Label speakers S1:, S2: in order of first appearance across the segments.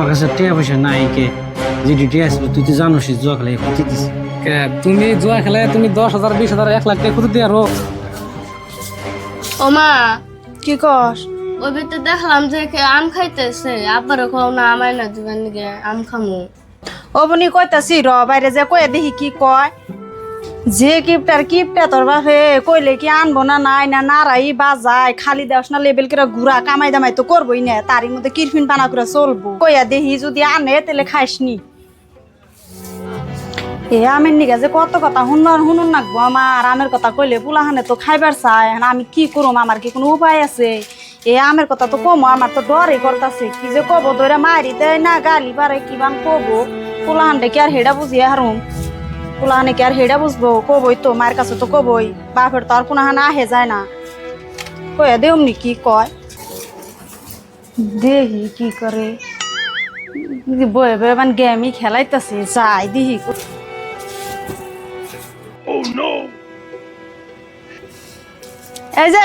S1: আমার কাছে টিয়া পয়সা নাই কে। যে ডিটি আসলো তুই তো জানোস জুয়া খেলে ক্ষতি দিছে।
S2: তুমি জুয়া খেলে তুমি দশ হাজার বিশ হাজার এক লাখ টাকা খুঁজে দিয়ে আরও।
S3: ও মা
S4: কি কস?
S3: ওই ভিতরে দেখলাম যে কে আম খাইতেছে। আব্বারও খাও না আমায় না আম খামু।
S4: ও বনি কইতাছি র বাইরে যে কয়ে দেখি কি কয়। যে কিপটার কিপটা তোর বাপে, কইলে কি আনব না নাই, না নারাই বাজায়, খালি দেওস না লেবেল করে ঘুরা কামাই দামাই তো করবোই না, তারই মধ্যে কিরফিন পানা করে চলবো। কইয়া দেখি যদি আনে, তাহলে খাইসনি। এ আমের নিগা যে কত কথা শুনবার শুনুন নাকবো আমার, আমের কথা কইলে পুলাহানে তো খাইবার এখন আমি কি করুম, আমার কি কোনো উপায় আছে? এ আমের কথা তো কমো, আমার তো ডরই করতেছে, কি যে কব দইরা মারি দেয় না, গালি পারে কি বান কবো? পুলাহানটা কি আর হেডা বুঝিয়ে হারুম? পুলাহানে কি আর হেডা বুঝব কবই তো মায়ের কাছে তো কবই বাপের তো আর পুনাহানা আহে যায় না কয়ে দেউমনি কি কয় দেহি কি করে বয়ে বয়ে মানে গেমই খেলাইতেছে যাই দিহি এই যে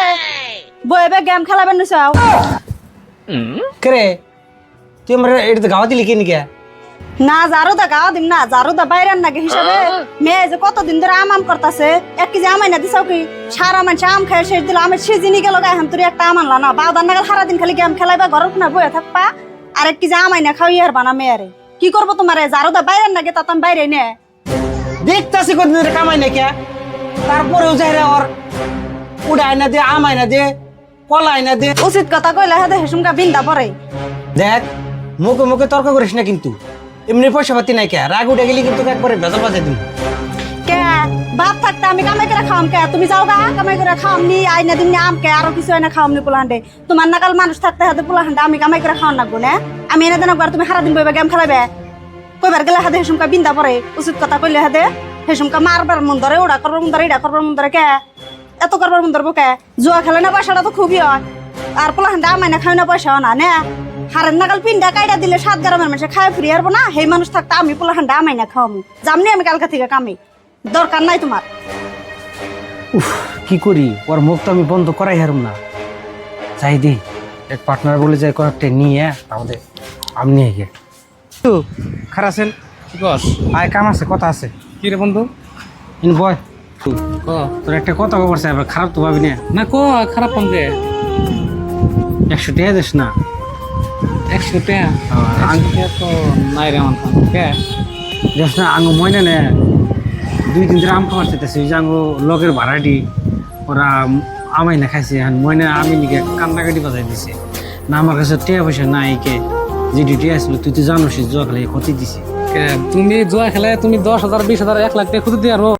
S4: বয়ে বয়ে গেম খেলাবেন চাও
S1: করে তুই আমার এটা তো গাওয়া দিলি কেন কে
S4: না জারু দা গাও দিম না জারু দা বাইরের নাকি হিসাবে? মেয়ে যে কতদিন ধরে আম আম করতেছে এক কেজি আমাই না দিছাও কি? সারা মানুষ আম খায় শেষ দিল আমের সিজিনি গেল গায়ে হাম তুই একটা আম আনলা না। বাউদার নাগাল সারাদিন খালি গেম খেলাইবা ঘরের কোনা বয়ে থাকবা? আর এক কেজি আমাই না খাওয়াই আর বানা মেয়েরে। কি করব তোমারে? জারু দা বাইরের নাকি তাতাম বাইরে নে
S1: দেখতাছি কতদিন ধরে কামাই না কে? তারপরেও যাই রে ওর উড়াই না দে আমাই না দে পলাই না দে।
S4: উচিত কথা কইলে হাতে হেসুমকা বিন্দা পরে।
S1: দেখ মুখে মুখে তর্ক করিস না কিন্তু। এমনি পয়সা পাতি নাই কে? রাগ উঠে গেলি কিন্তু একবারে ভেজাল বাজাই দিন
S4: কে? বাপ থাকতে আমি কামাই করে খাওয়াম কে? তুমি যাও গা, কামাই করে খাওয়াম নি, আইনা দিন আম কে, আরও কিছু এনে খাওয়াম নি পোলাহান্ডে। তোমার নাকাল মানুষ থাকতে হাতে পোলাহান্ডে, আমি কামাই করে খাওয়ান লাগবো, না? আমি এনে দেন একবার, তুমি সারাদিন বইবা গেম খেলাবে কইবার গেলে হাতে হেসুমকা বিন্দা পরে, উচিত কথা কইলে হাতে হেসুমকা মারবার মন ধরে, ওড়া করবার মন ধরে ইডা করবার মন ধরে, কে? এত করবার মন ধরবো কে? জুয়া খেলে না পয়সাটা তো খুবই হয়। আর পোলাহান্ডে আমাই না খাই না পয়সা না, নে? হারের নাগাল পিন্ডা কাইডা দিলে সাত গ্রামের মানুষে খায় ফ্রি হারবো না। সেই মানুষ থাকতে আমি পোলাহান্ডে আমাই না খাওয়ামু। জামনি আমি কালকা থেকে কামি। দরকার নাই তোমার।
S1: উফ কি করি? ওর মুখ তো আমি বন্ধ করাই হারুম না। যাই দি এক পার্টনার বলে যায় কয়েকটা নিয়ে আমাদের আমি নিয়ে গিয়ে খারাপ আছেন?
S2: কি কস?
S1: আয় কাম আছে কথা আছে।
S2: কি রে বন্ধু?
S1: ইন বয়।
S2: ক?
S1: তোর একটা কথা খবর চাই খারাপ তো ভাবি না।
S2: না ক? খারাপ পাম কে
S1: একশো টাকা দিস না।
S2: একশো টাকা একশো টাকা তো নাই রে আমার। কে
S1: যাস না আঙ্গু ময়না নে দুই তিন দিন আম খাবার চাইতেছে যে আঙ্গু লগের ভাড়াটি ওরা আমাই না খাইছে আর ময়না আমি নিকে কান্নাকাটি বাজাই দিছে না আমার কাছে টিয়া পয়সা নাই কে যে ডিউটি আসলো তুই তো জানোস জুয়া খেলে ক্ষতি দিছে।
S2: কে, তুমি জুয়া খেলে তুমি দশ হাজার বিশ হাজার এক লাখ টাকা খুঁজে দিয়ে